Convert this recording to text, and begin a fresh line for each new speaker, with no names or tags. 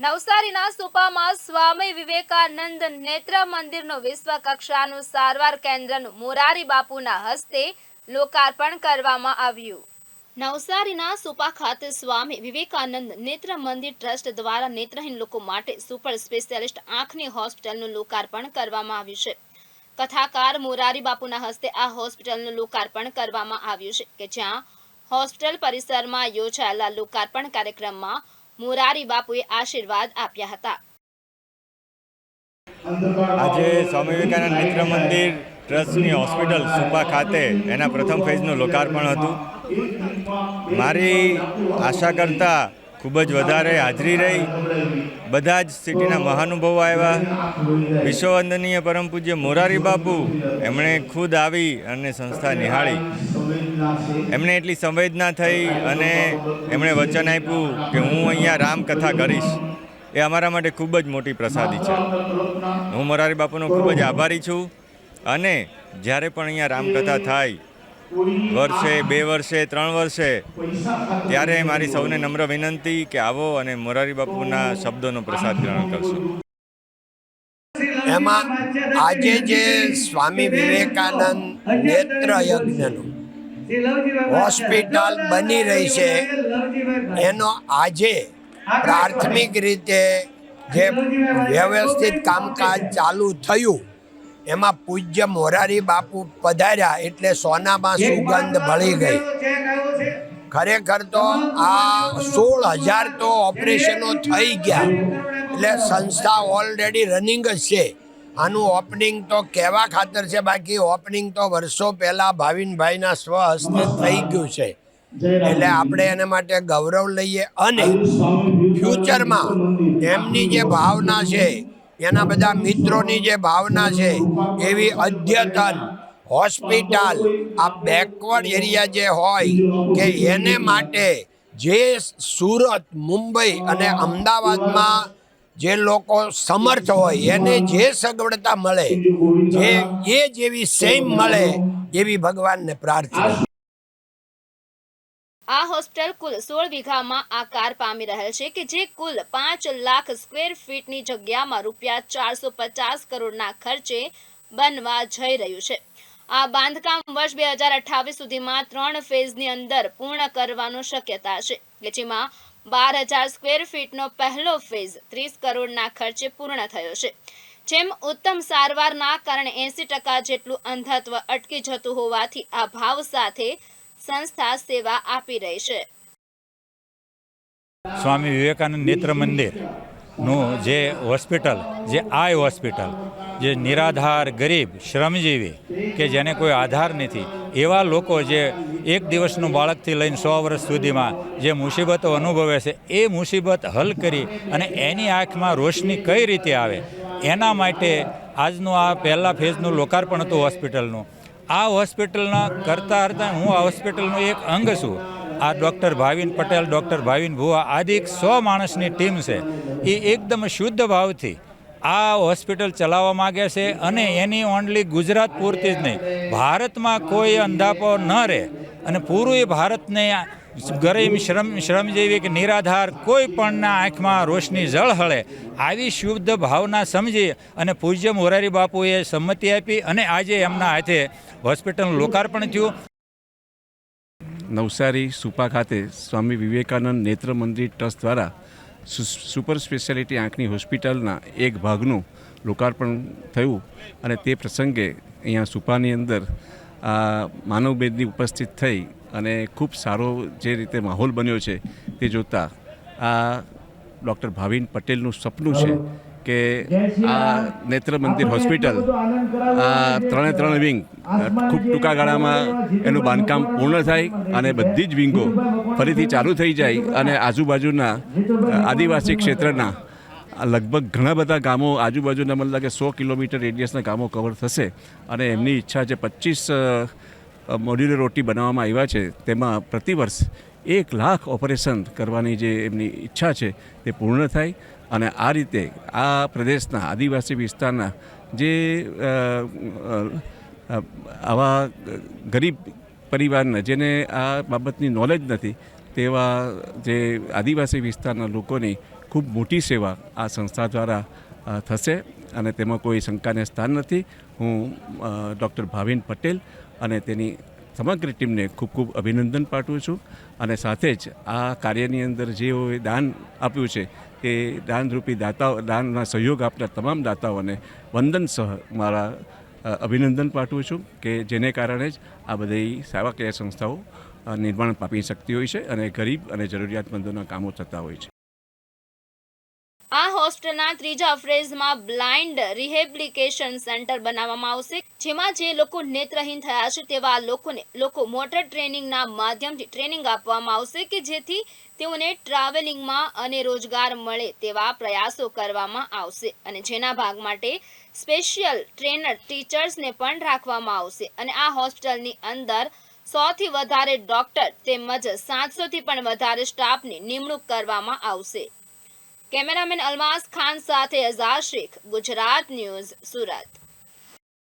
નવસારીના સુપામાં સ્વામી વિવેકાનંદ નેત્ર મંદિરનું વિશ્વ કક્ષાનું સારવાર કેન્દ્રનું મોરારી બાપુના હસ્તે લોકાર્પણ કરવામાં આવ્યું. નવસારીના સુપા ખાતે સ્વામી વિવેકાનંદ નેત્ર મંદિર ટ્રસ્ટ દ્વારા નેત્રહીન લોકો માટે સુપર સ્પેશિયાલિસ્ટ આંખની હોસ્પિટલનું લોકાર્પણ કરવામાં આવ્યું છે. કથાકાર મોરારી બાપુના હસ્તે આ હોસ્પિટલનું લોકાર્પણ કરવામાં આવ્યું છે કે જ્યાં હોસ્પિટલ પરિસરમાં યોજાયેલા લોકાર્પણ કાર્યક્રમમાં મોરારી બાપુએ આશીર્વાદ આપ્યા હતા.
આજે સ્વામી વિવેકાનંદ મિત્ર મંદિર ટ્રસ્ટની હોસ્પિટલ સુપા ખાતે એના પ્રથમ ફેઝનું લોકાર્પણ હતું. મારી આશા કરતાં ખૂબ જ વધારે હાજરી રહી. બધા જ સિટીના મહાનુભાવો આવ્યા. વિશ્વવંદનીય પરમ પૂજ્ય મોરારી બાપુ એમણે ખુદ આવી અને સંસ્થા નિહાળી. એમને એટલી સંવેદના થઈ અને એમણે વચન આપ્યું કે હું અહીંયા રામકથા કરીશ. એ અમારા માટે ખૂબ જ મોટી પ્રસાદી છે. હું મોરારી બાપુનો ખૂબ જ આભારી છું. અને જ્યારે પણ અહીંયા રામકથા થાય વર્ષે બે વર્ષે ત્રણ વર્ષે ત્યારે મારી સૌને નમ્ર વિનંતી કે આવો અને મોરારી બાપુના શબ્દોનો પ્રસાદ ગ્રહણ કરશો.
એમાં આજે જે સ્વામી વિવેકાનંદ નેત્ર યજ્ઞનું હોસ્પિટલ બની રહી છે. એનો આજે પ્રાથમિક રીતે જે વ્યવસ્થિત કામકાજ ચાલુ થયું એમાં પૂજ્ય મોરારી બાપુ પધાર્યા એટલે સોનામાં સુગંધ ભળી ગઈ. ખરેખર તો આ સોળ હજાર તો ઓપરેશનો થઈ ગયા. એટલે સંસ્થા ઓલરેડી રનિંગ જ છે. આનું ઓપનિંગ તો કહેવા ખાતર છે, બાકી ઓપનિંગ તો વર્ષો પહેલાં ભાવિનભાઈના સ્વહસ્તે થઈ ગયું છે. એટલે આપણે એના માટે ગૌરવ લઈએ અને ફ્યુચરમાં એમની જે ભાવના છે, એના બધા મિત્રોની જે ભાવના છે, એવી અદ્યતન હોસ્પિટલ, આ બેકવર્ડ એરિયા જે હોય, કે એને માટે જે સુરત, મુંબઈ અને અમદાવાદમાં જે લોકો સમર્થ હોય, એને જે સગવડતા મળે, જે એ જેવી સેમ મળે એવી ભગવાનને પ્રાર્થના.
આ હોસ્ટેલ કુલ સોળ વીઘામાં આકાર પામી રહેલ છે કે જે કુલ પાંચ લાખ સ્ક્વેર ફીટની જગ્યામાં રૂપિયા ચારસો પચાસ કરોડના ખર્ચે બનવા જઈ રહ્યું છે. આ બાંધકામ વર્ષ બે હજાર અઠાવીસ સુધીમાં ત્રણ ફેઝની અંદર પૂર્ણ કરવાનું શક્યતા છે, કે જેમાં બાર હજાર સ્ક્વેર ફીટનો પહેલો ફેઝ ત્રીસ કરોડના ખર્ચે પૂર્ણ થયો છે. જેમ ઉત્તમ સારવારના કારણે એંસી ટકા જેટલું અંધત્વ અટકી જતું હોવાથી આ ભાવ સાથે સંસ્થા સેવા આપી રહી છે.
સ્વામી વિવેકાનંદ નેત્ર મંદિરનું જે હોસ્પિટલ, જે આય હોસ્પિટલ, જે નિરાધાર ગરીબ, શ્રમજીવી કે જેને કોઈ આધાર નથી, એવા લોકો જે એક દિવસનું બાળકથી લઈને સો વર્ષ સુધીમાં જે મુસીબતો અનુભવે છે, એ મુસીબત હલ કરી અને એની આંખમાં રોશની કઈ રીતે આવે? એના માટે આજનું આ પહેલા ફેઝનું લોકાર્પણ હતું હોસ્પિટલનું. આ હોસ્પિટલના કરતાં કરતાં હું આ હોસ્પિટલનું એક અંગ છું. આ ડૉક્ટર ભાવિન પટેલ, ડૉક્ટર ભાવિન ભુવા, આદિ સો માણસની ટીમ છે. એ એકદમ શુદ્ધ ભાવથી આ હોસ્પિટલ ચલાવવા માગે છે અને એની ઓનલી ગુજરાત પૂરતી જ નહીં. ભારતમાં કોઈ અંધાપો ન રહે. અને પૂરું એ ભારતને ગરીબ શ્રમ શ્રમજીવી કે નિરાધાર કોઈ પણના આંખમાં રોશની ઝળહળે આવી શુદ્ધ ભાવના સમજી અને પૂજ્ય મોરારી બાપુએ સંમતિ આપી અને આજે એમના હાથે હોસ્પિટલનું લોકાર્પણ થયું.
નવસારી સુપા ખાતે સ્વામી વિવેકાનંદ નેત્ર મંદિર ટ્રસ્ટ દ્વારા સુપર સ્પેશિયાલિટી આંખની હોસ્પિટલના એક ભાગનું લોકાર્પણ થયું અને તે પ્રસંગે અહીંયા સુપાની અંદર આ માનવબેનની ઉપસ્થિત થઈ અને ખૂબ સારો જે રીતે માહોલ બન્યો છે તે જોતાં આ ડૉક્ટર ભાવિન પટેલનું સપનું છે કે આ નેત્ર મંદિર હોસ્પિટલ, આ ત્રણે ત્રણ વિંગ ખૂબ ટૂંકા ગાળામાં એનું બાંધકામ પૂર્ણ થાય અને બધી જ વિંગો ફરીથી ચાલુ થઈ જાય અને આજુબાજુના આદિવાસી ક્ષેત્રના લગભગ ઘણા બધા ગામો આજુબાજુના મને લાગે સો કિલોમીટર રેડિયસના ગામો કવર થશે. અને એમની ઈચ્છા છે પચીસ મોડ્યુલર રોટી બનાવવામાં આવ્યા છે. તેમાં પ્રતિવર્ષ એક લાખ ઓપરેશન કરવાની જે એમની ઈચ્છા છે તે પૂર્ણ થાય. અને આ રીતે આ પ્રદેશના આદિવાસી વિસ્તારના જે આવા ગરીબ પરિવારના જેને આ બાબતની નોલેજ નથી તેવા જે આદિવાસી વિસ્તારના લોકોની ખૂબ મોટી સેવા આ સંસ્થા દ્વારા થશે અને તેમાં કોઈ શંકાને સ્થાન નથી. હું ડૉક્ટર ભાવિન પટેલ અને તેની સમગ્ર ટીમને ખૂબ ખૂબ અભિનંદન પાઠવું છું અને સાથે જ આ કાર્યની અંદર જેઓએ દાન આપ્યું છે તે દાનરૂપી દાતાઓ, દાનના સહયોગ આપનાર તમામ દાતાઓને વંદન સહ મારા અભિનંદન પાઠવું છું કે જેને કારણે જ આ બધી સેવાકીય સંસ્થાઓ નિર્માણ પામી શકતી હોય છે અને ગરીબ અને જરૂરિયાતમંદોના કામો થતા હોય છે.
આ હોસ્ટેલના ત્રીજા ફ્રેઝમાં બ્લાઇન્ડ રિહેબિલિકેશન સેન્ટર બનાવવામાં આવશે, જેમાં જે લોકો નેત્રહીન થયા છે તેવા લોકોને, લોકો મોટર ટ્રેનિંગના માધ્યમથી ટ્રેનિંગ આપવામાં આવશે કે જેથી તેઓને ટ્રાવેલિંગમાં અને રોજગાર મળે તેવા પ્રયાસો કરવામાં આવશે. અને જેના ભાગ માટે સ્પેશિયલ ટ્રેનર ટીચર્સને પણ રાખવામાં આવશે. અને આ હોસ્ટેલની અંદર સોથી વધારે ડોક્ટર તેમજ સાતસોથી પણ વધારે સ્ટાફની નિમણૂક કરવામાં આવશે. કેમેરામેન અલમાસ ખાન સાથે અઝાર શેખ, ગુજરાત ન્યૂઝ, સુરત.